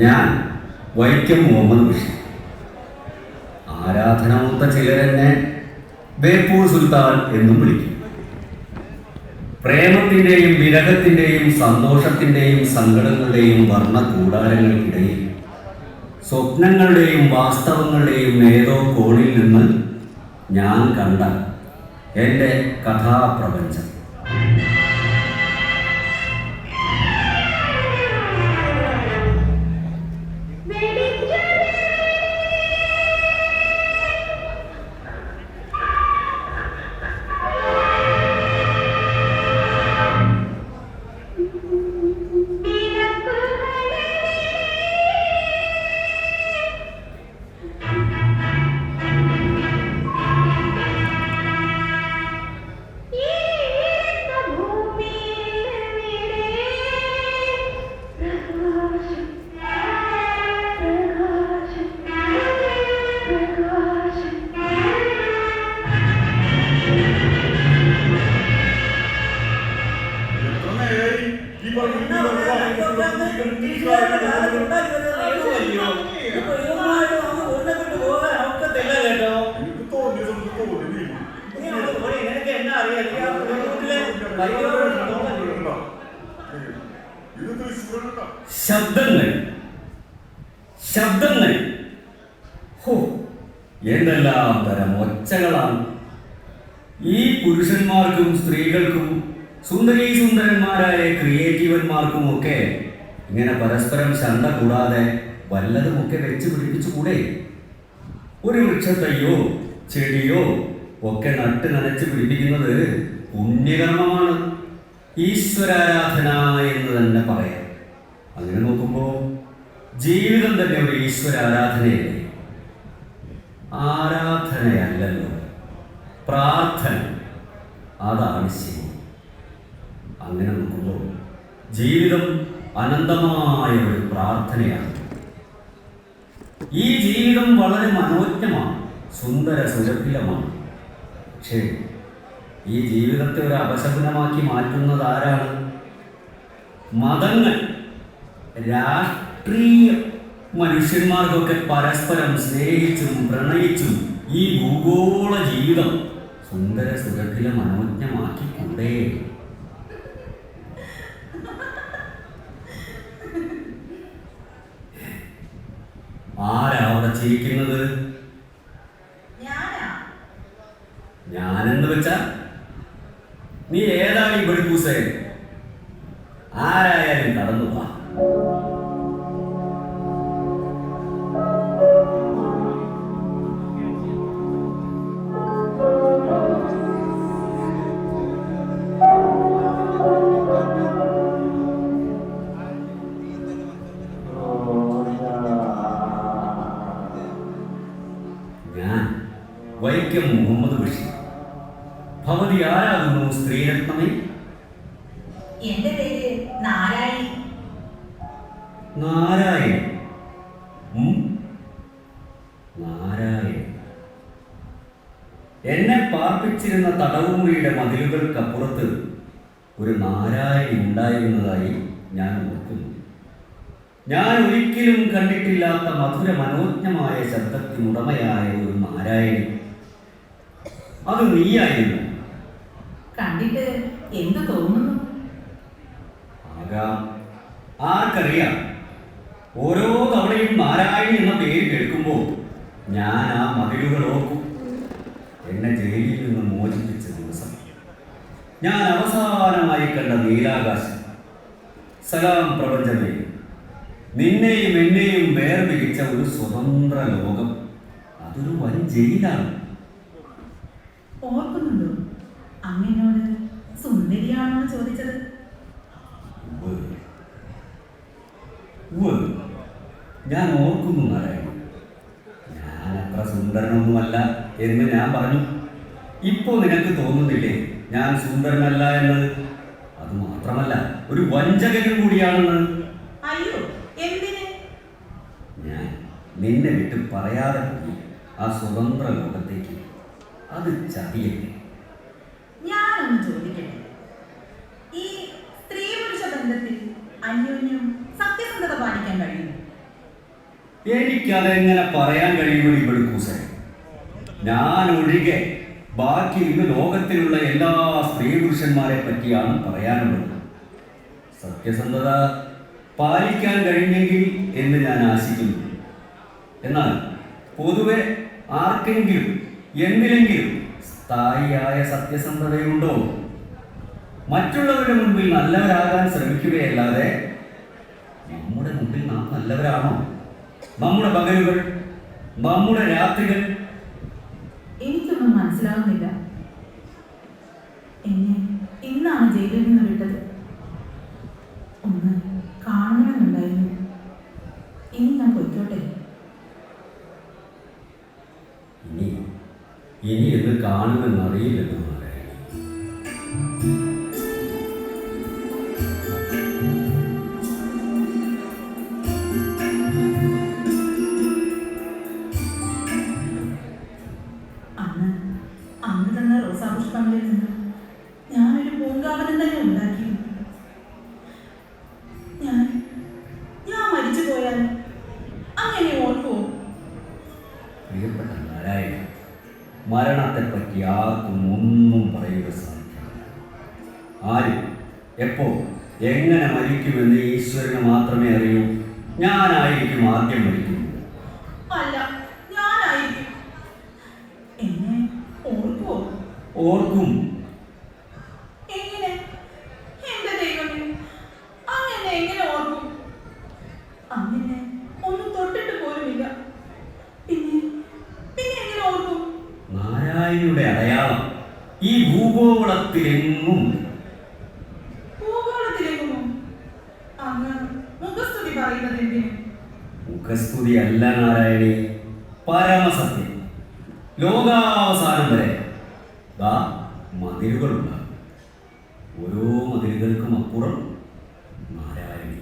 ഞാൻ വൈക്കം മുഹമ്മദ് ബഷീർ. ആരാധനമൂത്ത ചിലരെന്നെ ബേപ്പൂർ സുൽത്താൻ എന്നും വിളിക്കും. പ്രേമത്തിന്റെയും വിരഹത്തിന്റെയും സന്തോഷത്തിന്റെയും സങ്കടങ്ങളുടെയും വർണ കൂടാരങ്ങൾക്കിടയിൽ സ്വപ്നങ്ങളുടെയും വാസ്തവങ്ങളുടെയും ഏതോ കോണിൽ നിന്ന് ഞാൻ കണ്ട എന്റെ കഥാപ്രപഞ്ചം. ശബ്ദങ്ങൾ. ശബ്ദങ്ങൾ ഹോ എന്തെല്ലാം തരം ഒച്ചകളാണ്. ഈ പുരുഷന്മാർക്കും സ്ത്രീകൾക്കും സുന്ദരീ സുന്ദരന്മാരായ ക്രിയേറ്റീവന്മാർക്കും ഒക്കെ ഇങ്ങനെ പരസ്പരം ശണ്ട കൂടാതെ വല്ലതുമൊക്കെ വെച്ച് പിടിപ്പിച്ചുകൂടെ? ഒരു വൃക്ഷത്തയ്യോ ചെടിയോ ഒക്കെ നട്ട് നനച്ച് പിടിപ്പിക്കുന്നത് പുണ്യകർമ്മമാണ് ഈശ്വരാരാധന എന്ന് തന്നെ പറയാം. അങ്ങനെ നോക്കുമ്പോൾ ജീവിതം തന്നെ ഒരു ഈശ്വരാരാധനയല്ലേ? ആരാധനയല്ലല്ലോ. പ്രാർത്ഥന. അതാണ് ശരി. അങ്ങനെ നോക്കുമ്പോൾ ജീവിതം അനന്തമായ ഒരു പ്രാർത്ഥനയാണ്. ഈ ജീവിതം വളരെ മനോജ്ഞമാണ്. സുന്ദര സുരഭിലമാണ്. പക്ഷേ ഈ ജീവിതത്തെ ഒരു അപശകുനമാക്കി മാറ്റുന്നത് ആരാണ്? മതങ്ങൾ. രാഷ്ട്രീയ മനുഷ്യന്മാർക്കൊക്കെ പരസ്പരം സ്നേഹിച്ചും പ്രണയിച്ചും ഈ ഭൂഗോള ജീവിതം സുന്ദര സുഖത്തിലെ മനോജ്ഞമാക്കി കൊണ്ടേ ആരാ അവിടെ ചിരിക്കുന്നത്? ഭവതി ആരാകുന്നു? സ്ത്രീരത്നമേ എന്റെ പേര് നാരായണി. നാരായി ഉം? നാരായണൻ. എന്നെ പാർപ്പിച്ചിരുന്ന തടവുമുറിയുടെ മതിലുകൾക്കപ്പുറത്ത് ഒരു നാരായണി ഉണ്ടായിരുന്നതായി ഞാൻ ഓർക്കുന്നു. ഞാൻ ഒരിക്കലും കണ്ടിട്ടില്ലാത്ത മധുര മനോജ്ഞമായ ശബ്ദത്തിനുടമയായ ഒരു നാരായണി. അത് നീയായിരുന്നു. കണ്ടിട്ട് എന്ത് തോന്നുന്നു? ആർക്കറിയാം? ഓരോ തവണയും നാരായണി എന്ന പേര് കേൾക്കുമ്പോൾ ഞാൻ ആ മതിലുകൾ ഓർക്കും. എന്നെ ജയിലിൽ നിന്ന് മോചിപ്പിച്ച ദിവസം. ഞാൻ അവസാനമായി കണ്ട നീലാകാശം. സലാം പ്രപഞ്ചമേ നിന്നെയും എന്നെയും വേർപിരിച്ച ഒരു സ്വതന്ത്ര ലോകം. അതൊരു വൻ ജയിലാണ്. ഉവ്വ്. ഞാൻ ഓർക്കുന്നു നാരായണൻ. ഞാൻ അത്ര സുന്ദരനൊന്നുമല്ല എന്ന് ഞാൻ പറഞ്ഞു. ഇപ്പോ നിനക്ക് തോന്നുന്നില്ലേ ഞാൻ സുന്ദരനല്ല എന്ന്? അത് മാത്രമല്ല ഒരു വഞ്ചകനും കൂടിയാണെന്ന്. അയ്യോ എന്തിന്? ഞാൻ നിന്നെ വിട്ട് പറയാതെ പോയി ആ സ്വതന്ത്ര ലോകത്തേക്ക്. അത് ചതിയല്ലേ? ഞാനൊന്ന് ചോദിക്കട്ടെ. ഈ സ്ത്രീ പുരുഷ ബന്ധത്തിൽ അന്യോന്യം എനിക്കതെങ്ങനെ പറയാൻ കഴിയുമെന്ന് ഇവിടുക്കൂസേ ഞാൻ ഒഴികെ ബാക്കി ഇന്ന് ലോകത്തിലുള്ള എല്ലാ സ്ത്രീ പുരുഷന്മാരെ പറ്റിയാണ് പറയാനുള്ളത്. സത്യസന്ധത പാലിക്കാൻ കഴിഞ്ഞെങ്കിൽ എന്ന് ഞാൻ ആശിക്കുന്നു. എന്നാൽ പൊതുവെ ആർക്കെങ്കിലും എന്തിലെങ്കിലും സ്ഥായിയായ സത്യസന്ധതയുണ്ടോ? മറ്റുള്ളവരുടെ മുൻപിൽ നല്ലവരാകാൻ ശ്രമിക്കുകയല്ലാതെ നമ്മുടെ മുമ്പിൽ നാം നല്ലവരാണോ? നമ്മുടെ പകലുകൾ നമ്മുടെ രാത്രികൾ. എനിക്കൊന്നും മനസ്സിലാവുന്നില്ല. എന്നെ ഇന്നാണ് ജയിലിൽ നിന്ന് വിട്ടത്. ഒന്ന് കാണണമെന്നുണ്ടായിരുന്നു. ഇനി ഞാൻ പൊയ്ക്കോട്ടെ. ഇനി ഇനി എന്ന് കാണുമെന്നറിയില്ലെന്ന് നാരായണി മരണത്തെപ്പറ്റി ആർക്കും ഒന്നും പറയുക സാധിക്കില്ല ആരും. എപ്പോ എങ്ങനെ മരിക്കുമെന്ന് ഈശ്വരന് മാത്രമേ അറിയൂ. ഞാനായിരിക്കും ആദ്യം മരിക്കുന്നത്. അല്ല ഞാനായിരിക്കും. ഓർക്കും എങ്ങനെ എന്റെ ദൈവമേ അങ്ങനെ എങ്ങനെ ഓർക്കും അങ്ങനെ ഒന്നും തൊട്ടിട്ട് പോലുമില്ല പിന്നെ പിന്നെ എങ്ങനെ ഓർക്കും നാരായണിയുടെ അടയാളം ഈ ഭൂഗോളത്തിലെങ്ങും ഉണ്ട്. ഭൂഗോളത്തിലേക്കുമോ അങ്ങ് മുഖസ്തുതി പറയുന്നത് എന്തിനു മുഖസ്തുതി അല്ല നാരായണി. പരമസത്യം. ലോകാവസാനം വരെ ദാ മതിലുകളുണ്ടാകും ഓരോ മതിലുകൾക്കും അപ്പുറം നാരായണി.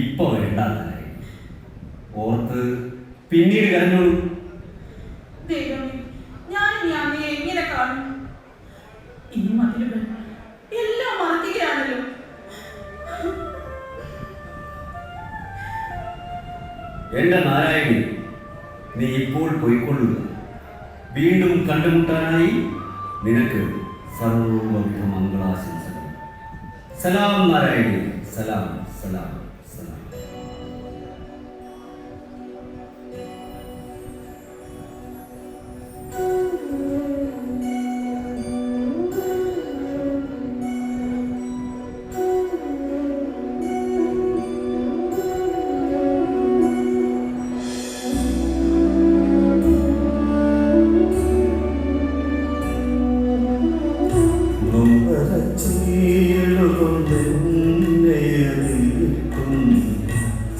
ഇപ്പൊ വേണ്ട നാരായണി. ഓർത്ത് പിന്നീട് കരഞ്ഞോളൂ. നീ ഇപ്പോൾ പോയിക്കൊള്ളുക വീണ്ടും കണ്ടുമുട്ടാനായി നിനക്ക് സർവവിധ മംഗളാശംസകൾ. സലാം നാരായണി. സലാം സലാം.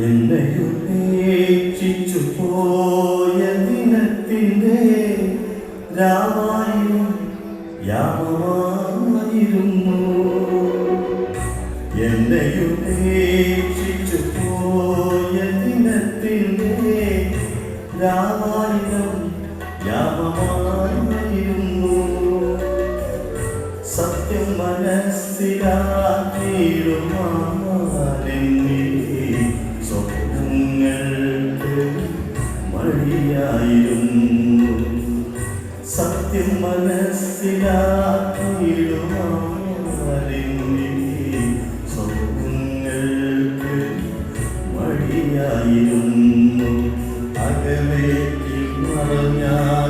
എന്നെയുപേക്ഷിച്ചു പോയ ദിനത്തിന്റെ രാമായണം യാമമായിരുന്നു. എന്നെയുപേക്ഷിച്ചു പോയ ദിനത്തിന്റെ രാമായണം സത്യം മനസ്സിലാക്കിയിടുമാറിഞ്ഞില്ലേ സ്വപ്നങ്ങൾക്ക് മടിയായിരുന്നു. അകലേക്ക് മറഞ്ഞാൽ